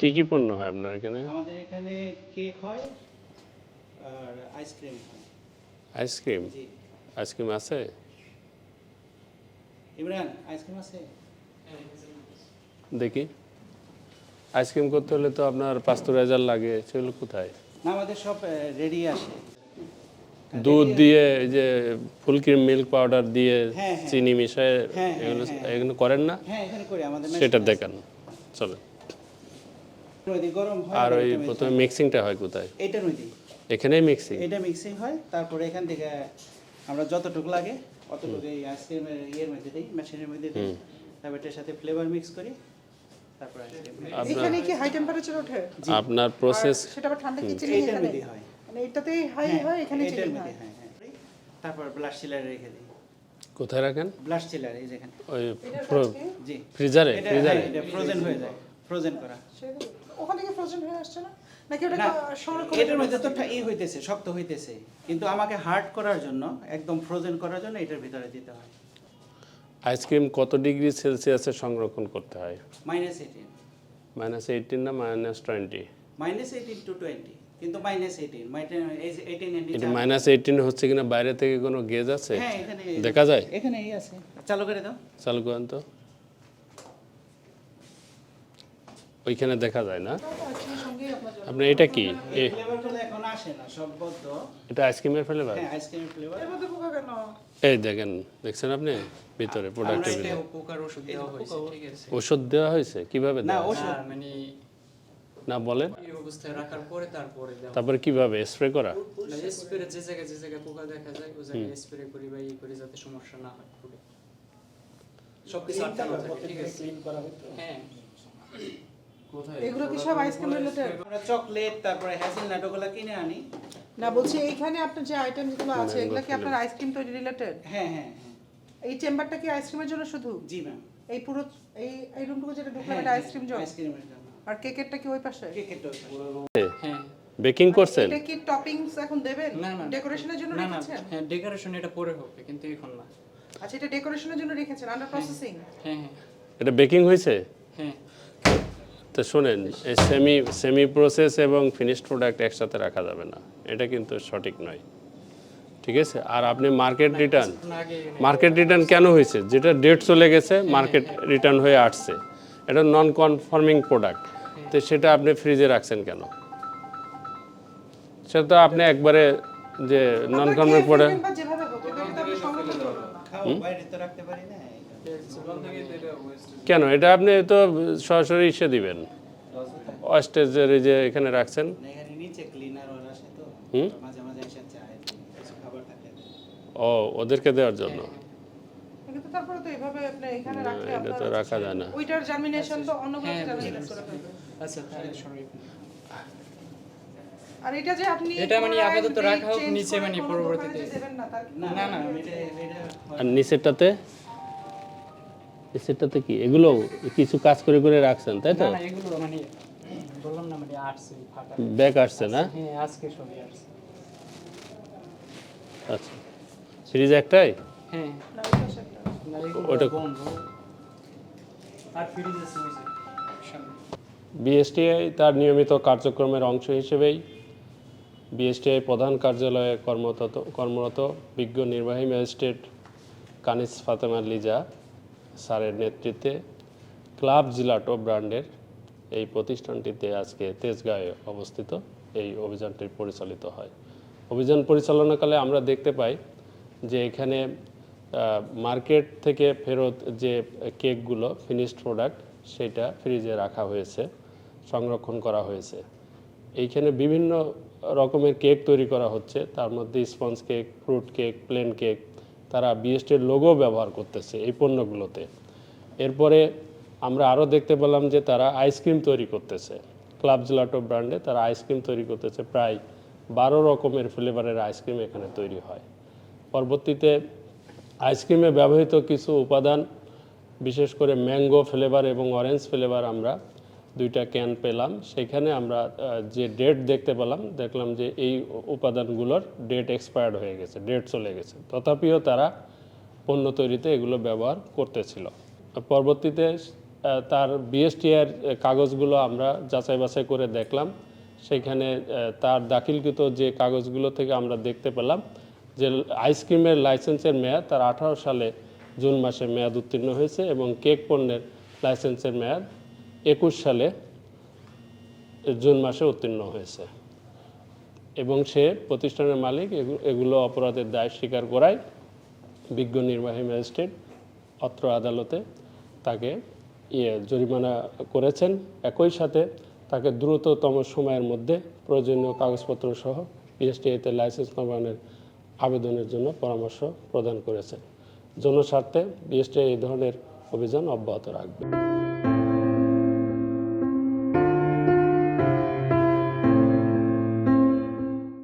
কি কি পণ্য হয় আপনার এখানে? আমাদের এখানে কেক হয় আর আইসক্রিম হয়। আইসক্রিম আইসক্রিম আছে? ইমরান আইসক্রিম আছে? দেখি। আইসক্রিম করতে হলে তো আপনার পাঁচতরাইজার লাগে সেগুলো কোথায়? না আমাদের সব রেডি আসে দুধ দিয়ে এই যে ফুল ক্রিম মিল্ক পাউডার দিয়ে হ্যাঁ, হ্যাঁ। চিনি মিশায় হ্যাঁ, এগুলো। এগুলো করেন না? সেটা দেখান। চলো আর ওই প্রথমে মিক্সিংটা হয় কোথায়? এটা নদী এখানেই মিক্সিং এটা মিক্সিং হয় তারপরে এখান থেকে আমরা যতটুকু লাগে অতটুকু এই আইসক্রিমের ইয়ের মধ্যে দিই মেশিনের মধ্যে দিই তারপর এটার সাথে ফ্লেভার মিক্স করি তারপর আইসক্রিম এখানে কি হাই টেম্পারেচার ওঠে? আপনার প্রসেস সেটা আবার ঠান্ডা কি চিনি এইটার এখানে হয়। মানে এটাতেই হাই হ্যাঁ, হয় এখানে চিনি হয়? তারপর চিলারে রেখে দিই। কোথায় রাখেন? ব্লাশ চিলার এই যেখানে ওই ফ্রিজারে ফ্রিজারে এটা ফ্রোজেন হয়ে যায় ফ্রোজেন করা। ওখান থেকে ফ্রোজেন হয়ে আসছে না? নাকি ওটা সংরক্ষণ এটার মধ্যে তো ই হইতেছে শক্ত হইতেছে। কিন্তু আমাকে হার্ড করার জন্য একদম ফ্রোজেন করার জন্য এটার ভিতরে দিতে হয়। আইসক্রিম কত ডিগ্রি সেলসিয়াসে সংরক্ষণ করতে হয়? মাইনাস এইটিন মাইনাস এইটিন না minus twenty minus eighteen to twenty কিন্তু মাইনাস এইটিন এইটিন এটা মাইনাস এইটিন হচ্ছে কিনা বাইরে থেকে কোনো গেজ আছে? হ্যাঁ এখানে দেখা যায়? এখানে এই আছে। চালু করে দাও। চালু করেন তো। ওইখানে দেখা যায় না। আপনি এটা কি? সব এটা আইসক্রিমের ফ্লেভার? হ্যাঁ ফ্লেভার। এর মধ্যে পোকা কেন? এই দেখেন দেখছেন আপনি? ভিতরে প্রোডাক্টের ভিতরে পোকার ওষুধ দেওয়া হয়েছে ওষুধ। দেওয়া হয়েছে? কীভাবে না ওষুধ। মানে না বলেন। এই অবস্থায় রাখার পরে তারপরে তারপরে কীভাবে? স্প্রে করা? স্প্রে যে জায়গায় যে জায়গায় পোকা দেখা যায় ওই জায়গায় স্প্রে করি বা ই করি যাতে সমস্যা না হয় পুরো সবকিছু আটকানো থাকে ঠিক আছে। হ্যাঁ। এগুলো কি সব আইসক্রিম রিলেটেড আমরা চকলেট তারপরে হ্যাজেলনাট ওগুলো কিনে আনি। না বলছি এইখানে আপনার যে আছে এগুলো কি আপনার আইসক্রিম তৈরি রিলেটেড হ্যাঁ হ্যাঁ হ্যাঁ। এই চেম্বারটা কি আইসক্রিমের জন্য শুধু? জি ম্যাম এই পুরো এই এই রুমটুকু যেটা ঢুকলাম হ্যাঁ এটা আইসক্রিম জন্য আইসক্রিমের জন্য। আর কেকেরটা কি ওই পাশে? কেকের হ্যাঁ। বেকিং করছেন? এটা কি টপিংস এখন দেবেন? না না। ডেকোরেশনের জন্য রেখেছেন? হ্যাঁ ডেকোরেশন এটা পরে হবে কিন্তু এখন না। আচ্ছা এটা ডেকোরেশনের জন্য রেখেছেন আন্ডার প্রসেসিং হ্যাঁ হ্যাঁ। এটা বেকিং হয়েছে? হ্যাঁ। তো শোনেন এই সেমি সেমি প্রসেস এবং ফিনিশড প্রোডাক্ট একসাথে রাখা যাবে না। এটা কিন্তু সঠিক নয়। ঠিক আছে? আর আপনি মার্কেট রিটার্ন মার্কেট রিটার্ন কেন হয়েছে? যেটা ডেট চলে গেছে মার্কেট রিটার্ন হয়ে। আসছে। এটা নন কনফার্মিং প্রোডাক্ট তো সেটা আপনি ফ্রিজে রাখছেন কেন? সেটা তো আপনি একবারে যে নন কনফার্মিং প্রোডাক্ট কেন? এটা আপনি তো সরাসরি ইসে দিবেন। অস্টেজের এই যে এখানে রাখছেন। না, এখানে নিচে ক্লিনার ওর আসে তো। হুম? ও ওদেরকে দেওয়ার জন্য? কিন্তু তারপরে তো এভাবে আপনি এখানে রাখলে এটা তো রাখা যায় না। ওইটার জার্মিনেশন তো অন্যগুলো হ্যাঁ, জার্মিনেট করে ফেলবে। আচ্ছা আর এটা যে আপনি এটা মানে আপাতত রাখা হোক নিচে মানে পরবর্তীতে। না না না এটা আর নিচেরটাতে? নিচেরটাতে কি? এগুলো কিছু কাজ করে করে রাখছেন তাই তো? মানে মানে ব্যাগ আসছে না? হ্যাঁ আচ্ছা। সিরিজ একটাই? হ্যাঁ। ওটা- বিএসটিআই তার নিয়মিত কার্যক্রমের অংশ হিসেবেই বিএসটিআই প্রধান কার্যালয়ে কর্মরত কর্মরত বিজ্ঞ নির্বাহী ম্যাজিস্ট্রেট কানিস ফাতেমা লিজা স্যারের নেতৃত্বে ক্লাব জিলাটো ব্র্যান্ডের এই প্রতিষ্ঠানটিতে আজকে তেজগাঁয়ে অবস্থিত এই অভিযানটি পরিচালিত হয়। অভিযান পরিচালনাকালে আমরা দেখতে পাই যে এখানে মার্কেট থেকে ফেরত যে কেকগুলো ফিনিশড প্রোডাক্ট সেটা ফ্রিজে রাখা হয়েছে, সংরক্ষণ করা হয়েছে। এইখানে বিভিন্ন রকমের কেক তৈরি করা হচ্ছে। তার মধ্যে sponge cake fruit cake plain cake তারা বিএসটির লোগো ব্যবহার করতেছে এই পণ্যগুলোতে। এরপরে আমরা আরও দেখতে পেলাম যে তারা আইসক্রিম তৈরি করতেছে। ক্লাব জেলাটো ব্র্যান্ডে তারা আইসক্রিম তৈরি করতেছে। প্রায় বারো রকমের ফ্লেভারের আইসক্রিম এখানে তৈরি হয়। পরবর্তীতে আইসক্রিমে ব্যবহৃত কিছু উপাদান, বিশেষ করে ম্যাঙ্গো ফ্লেভার এবং অরেঞ্জ ফ্লেভার আমরা দুইটা ক্যান পেলাম। সেখানে আমরা যে ডেট দেখতে পেলাম, দেখলাম যে এই উপাদানগুলোর ডেট এক্সপায়ার্ড হয়ে গেছে ডেট চলে গেছে। তথাপিও তারা পণ্য তৈরিতে এগুলো ব্যবহার করতেছিল। পরবর্তীতে তার বিএসটি এর কাগজগুলো আমরা যাচাই বাছাই করে দেখলাম। সেখানে তার দাখিলকৃত যে কাগজগুলো থেকে আমরা দেখতে পেলাম, যে আইসক্রিমের লাইসেন্সের মেয়াদ তার আঠারো সালে জুন মাসে মেয়াদ উত্তীর্ণ হয়েছে এবং কেক পণ্যের লাইসেন্সের মেয়াদ একুশ সালে জুন মাসে উত্তীর্ণ হয়েছে। এবং সে প্রতিষ্ঠানের মালিক এগুলো অপরাধের দায় স্বীকার করায় বিজ্ঞ নির্বাহী ম্যাজিস্ট্রেট অত্র আদালতে তাকে ইয়ে জরিমানা করেছেন। একই সাথে তাকে দ্রুততম সময়ের মধ্যে প্রয়োজনীয় কাগজপত্র সহ পিএসটিআইতে লাইসেন্স নবায়নের আবেদনের জন্য পরামর্শ প্রদান করেছেন। জনস্বার্থে বিএসটিআই এই ধরনের অভিযান অব্যাহত রাখবে।